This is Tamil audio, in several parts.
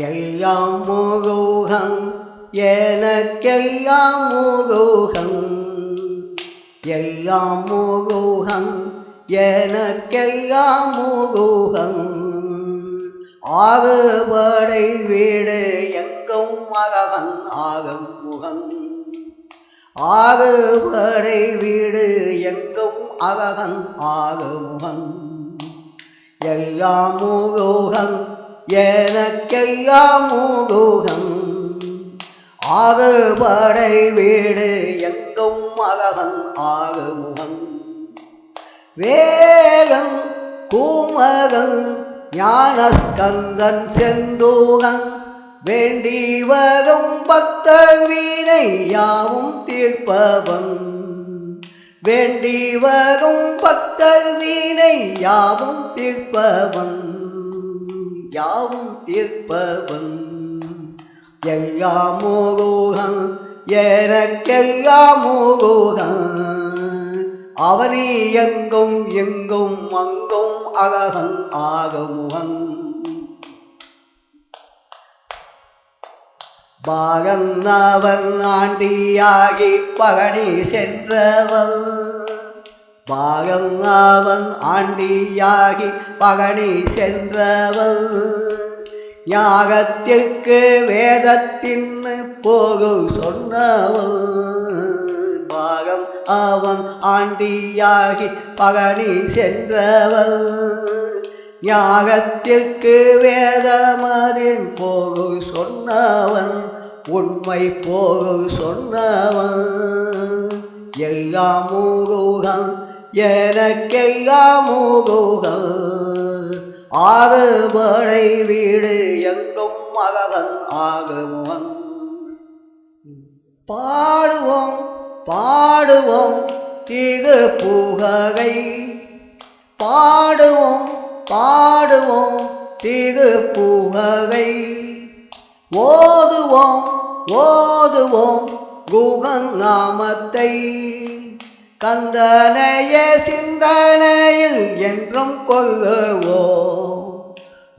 எல்லாம் முருகன் எனக்கெல்லாம் முருகன் எல்லாம் முருகன் எனக்கெல்லாம் முருகன் ஆறுபடை வீடு எங்கும் மகன் ஆகும் முகன் ஆறுபடை வீடு எங்கும் அழகன் ஆறுமுகன் எல்லாம் முருகன் எனக்கெல்லாம் முருகன் ஆறுபடை வீடு எங்கும் அழகன் ஆறுமுகன் வேகம் கூமகன் ஞானஸ்கந்தன் செந்தூகன் வேண்டி வரும் பக்த வீணை யாவும் தீர்ப்பவன். வேண்டி வரும் பக்த வீணை யாவும் தீர்ப்பவன். யாவும் தீர்ப்பவன். எல்லா முருகன் எனக்கெல்லா முருகன் அவனி எங்கும் எங்கும் அங்கும் அழகன் ஆகமுகன். பாகன் அவன் ஆண்டியாகி பகடி சென்றவள். பாகன் அவன் ஆண்டியாகி பகனி சென்றவள். யாகத்திற்கு வேதத்தின் போகு சொன்னவள். பாகம் அவன் ஆண்டியாகி பகனி சென்றவள். யாகத்திற்கு வேதமதின் போகு சொன்னவன் உண்மை போகு சொன்னவன் எல்லா முருகன் எனக்கெல்லா ஆறு படை வீடு எங்கும் மகன் ஆகுவன் பாடுவோம் பாடுவோம் திகு புகை பாடுவோம் பாடுவோம் திரு புகை ஓதுவோம் ஓதுவோம் குகன் நாமத்தை. கந்தனைய சிந்தனையில் என்றும் கொள்ளுவோம்.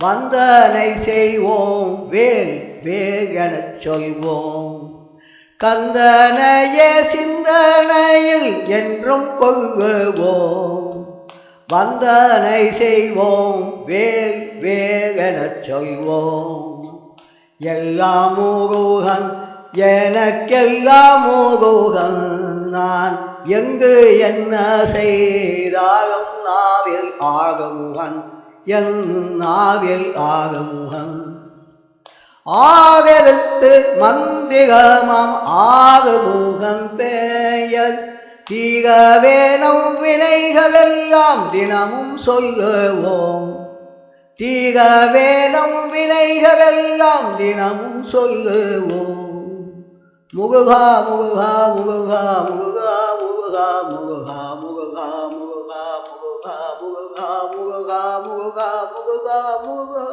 வந்தனை செய்வோம் வேல் வேகனச் சொல்வோம். கந்தனைய சிந்தனையில் என்றும் கொள்ளுவோம். வந்தனை செய்வோம் வேல் வேகனச் சொல்வோம். எல்லா முருகன் எனக்கெல்லா முருகன் நான் எங்கு என்ன செய்தாலும் நாவில் ஆகமுகன் என் நாவில் ஆகமுகன் ஆகெழுத்து மந்திரமாம் ஆகமுகன் பெயர். தீகவேனம் வினைகளெல்லாம் தினமும் சொல்லுவோம். தீகவேனம் வினைகளெல்லாம் தினமும் சொல்லுவோம். முருகா முருகா முருகா முருகா முருகா முருகா முருகா முருகா முருகா முருகா முருகா முருகா முருகா முருகா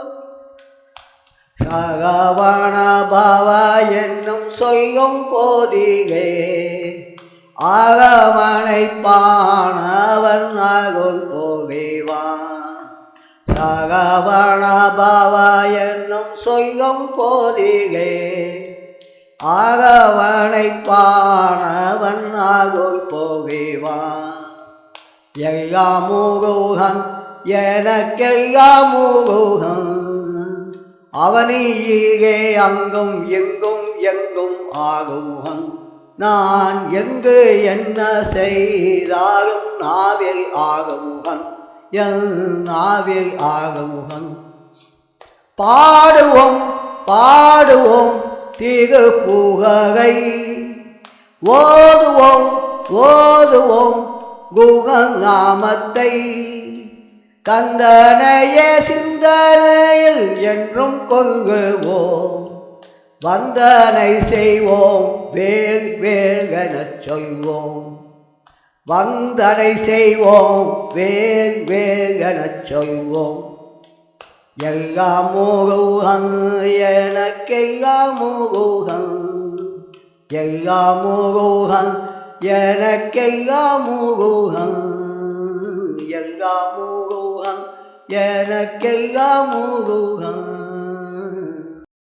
சகவான பாவா என்னும் சொல்லும் போதிலே ஆகமனை பாணவன் அருள் போவேவான் சகவண பாவா என்னும் சொல்லும் போதிலே ஆகவனை பாணவன் ஆகோய் போவேவான் எல்லாமுகோகன் எனக்கெல்லாமுகோகன் எனக்கெல்லா அவனியே அங்கும் எங்கும் எங்கும் ஆகுமுகன் நான் எங்கு என்ன செய்தாலும் நாவில் ஆகமுகன் என் நாவில் ஆகமுகன் பாடுவோம் பாடுவோம் திகு புகை ஓதுவோம் ஓதுவோம் குகன் நாமத்தை கந்தனைய சிந்தனையில் என்றும் கொள்ளுவோம். வந்தனை செய்வோம் வேல் வேகனச் சொல்வோம். வந்தனை செய்வோம் வேல் வேகனச் சொல்வோம். எல்லாமோ கௌகம் எனக்கெல்லாமோ கௌகம் எல்லாமோ கௌகம் எனக்கெல்லாமோ கௌகம் எல்லாமோ கௌகம் எனக்கெல்லாமோ கௌகம்